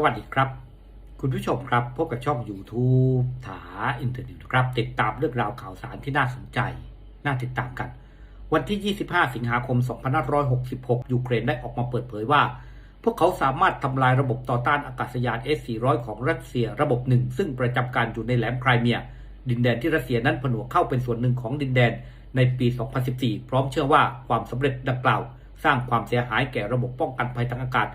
สวัสดีครับ คุณผู้ชมครับพบกับช่อง YouTube ถาอินเทอร์เน็ตครับ ติดตามเรื่องราวข่าวสารที่น่าสนใจ น่าติดตามกัน วันที่ 25 สิงหาคม 2566 ยูเครนได้ออกมาเปิดเผยว่า พวกเขาสามารถทำลายระบบต่อต้านอากาศยาน S-400 ของรัสเซียระบบหนึ่ง ซึ่งประจำการอยู่ในแหลมไครเมีย ดินแดนที่รัสเซียนั้นผนวกเข้าเป็นส่วนหนึ่งของดินแดนในปี 2014 พร้อมเชื่อว่าความสำเร็จดังกล่าว สร้างความเสียหายแก่ระบบป้องกันภัยทางอากาศ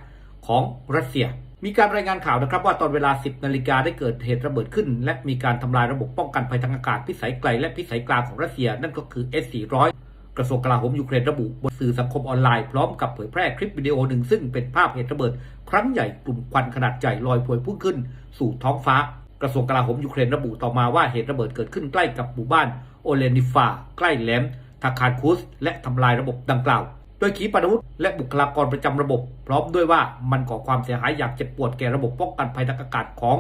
ของรัสเซีย มีการรายงานข่าวนะครับว่าตอนเวลา 10 นาฬิกาได้เกิดเหตุระเบิดขึ้น และมีการทำลายระบบป้องกันภัยทางอากาศพิสัยไกลและพิสัยกลางของรัสเซีย นั่นก็คือ S-400 กระทรวงกลาโหมยูเครนระบุบนสื่อสังคมออนไลน์พร้อมกับเผยแพร่คลิปวิดีโอหนึ่งซึ่งเป็นภาพเหตุระเบิด ครั้งใหญ่กลุ่มควันขนาดใหญ่ลอยพวยพุ่งขึ้น สู่ท้องฟ้า กระทรวงกลาโหมยูเครนระบุต่อมาว่าเหตุระเบิดเกิดขึ้นใกล้กับหมู่บ้านโอเลนิฟาใกล้แหลมทาคารคุสและทำลายระบบดังกล่าว ดยขีปนาวุธและบุคลากรประจำระบบ พร้อมด้วยว่ามันก่อความเสียหายอย่างเจ็บปวดแก่ระบบป้องกันภัยทางอากาศของ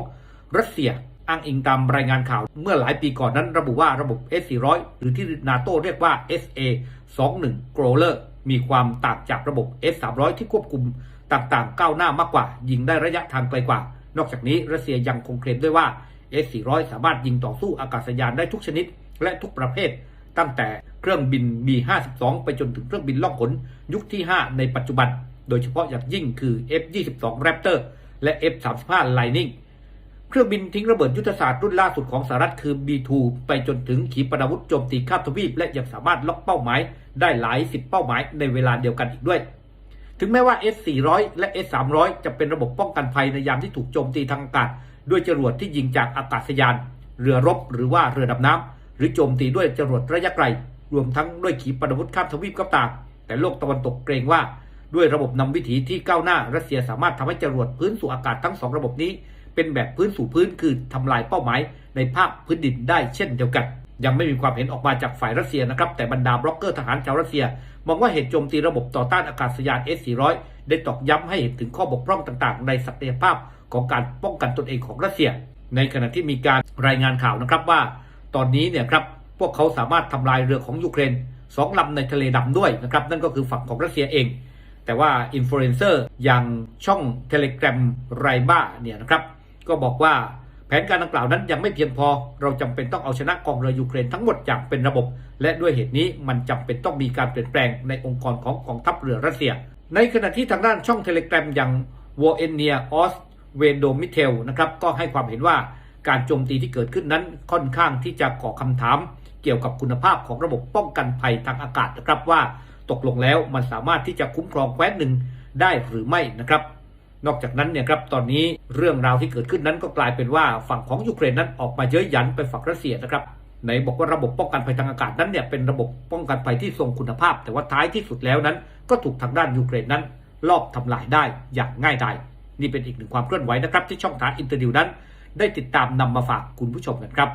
รัสเซียอ้างอิงตามรายงานข่าวเมื่อหลายปีก่อนนั้นระบุว่าระบบ S400 หรือที่นาโตเรียกว่า SA21 g r o w l e r มีความต่างจากระบบ S300 ที่ควบคุมต่างๆ ก้าวหน้ามากกว่า ยิงได้ระยะทางไกลกว่า นอกจากนี้รัสเซียยังคงเคลมด้วยว่า S400 สามารถยิงต่อสู้อากาศยานได้ทุกชนิดและทุกประเภท ตั้งแต่เครื่องบิน B52 ไปจนถึงเครื่องบินล่องหนยุคที่ 5 ในปัจจุบัน โดยเฉพาะอย่างยิ่งคือ F22 Raptor และ F35 Lightning เครื่องบินทิ้งระเบิดยุทธศาสตร์รุ่นล่าสุดของสหรัฐคือ B2 ไปจนถึงขีปนาวุธโจมตีข้ามทวีป และยังสามารถล็อกเป้าหมาย ได้หลายสิบเป้าหมายในเวลาเดียวกันอีกด้วย ถึงแม้ว่า S400 และ S300 จะเป็นระบบป้องกันภัยในยามที่ถูกโจมตีทางอากาศ ด้วยจรวดที่ยิงจากอากาศยาน เรือรบหรือว่าเรือดำน้ำ หรือโจมตีด้วยจรวดระยะไกล รวมทั้งด้วยขีปนาวุธข้ามทวีปก็ตาม แต่โลกตะวันตกเกรงว่า ด้วยระบบนำวิถีที่ก้าวหน้ารัสเซียสามารถทำให้จรวดพื้นสู่อากาศทั้งสองระบบนี้ เป็นแบบพื้นสู่พื้นคือทำลายเป้าหมาย ในภาคพื้นดินได้เช่นเดียวกัน ยังไม่มีความเห็นออกมาจากฝ่ายรัสเซียนะครับแต่บรรดาบล็อกเกอร์ทหารชาวรัสเซีย มองว่าเหตุโจมตีระบบต่อต้านอากาศยาน S-400 ได้ตอกย้ำให้เห็นถึงข้อบกพร่องต่างๆ ในศักยภาพของการป้องกันตนเองของรัสเซีย ในขณะที่มีการรายงานข่าวนะครับว่า ตอนนี้เนี่ยครับพวกเขาสามารถทำลายเรือของยูเครนสองลำในทะเลดำด้วยนะครับนั่นก็คือฝั่งของรัสเซียเอง แต่ว่าอินฟลูเอนเซอร์อย่างช่องเทเลกราฟไรบ้าเนี่ยนะครับก็บอกว่าแผนการดังกล่าวนั้นยังไม่เพียงพอ เราจำเป็นต้องเอาชนะกองเรือยูเครนทั้งหมดอย่างเป็นระบบ และด้วยเหตุนี้มันจำเป็นต้องมีการเปลี่ยนแปลงในองค์กรของกองทัพเรือรัสเซีย ในขณะที่ทางด้านช่องเทเลกราฟอย่างวอเอเนียออสเวนโดมิเทลนะครับก็ให้ความเห็นว่า การโจมตีที่เกิดขึ้นนั้นค่อนข้างที่จะก่อคำถาม เกี่ยวกับคุณภาพของระบบป้องกันภัยทางอากาศนะครับว่าตกลงแล้วมันสามารถที่จะคุ้มครองแคว้นหนึ่งได้หรือไม่นะครับ นอกจากนั้นเนี่ยครับตอนนี้เรื่องราวที่เกิดขึ้นนั้นก็กลายเป็นว่าฝั่งของยูเครนนั้นออกมาเย้ยหยันไปฝั่งรัสเซียนะครับไหนบอกว่าระบบป้องกันภัยทางอากาศนั้นเนี่ยเป็นระบบป้องกันภัยที่ทรงคุณภาพ แต่ว่าท้ายที่สุดแล้วนั้น ก็ถูกทางด้านยูเครนนั้น ลอบทำลายได้อย่างง่ายดายนี่เป็นอีกหนึ่งความเคลื่อนไหวนะครับที่ช่องทางอินเตอร์ดิวนั้น ได้ติดตามนำมาฝากคุณผู้ชมกันครับ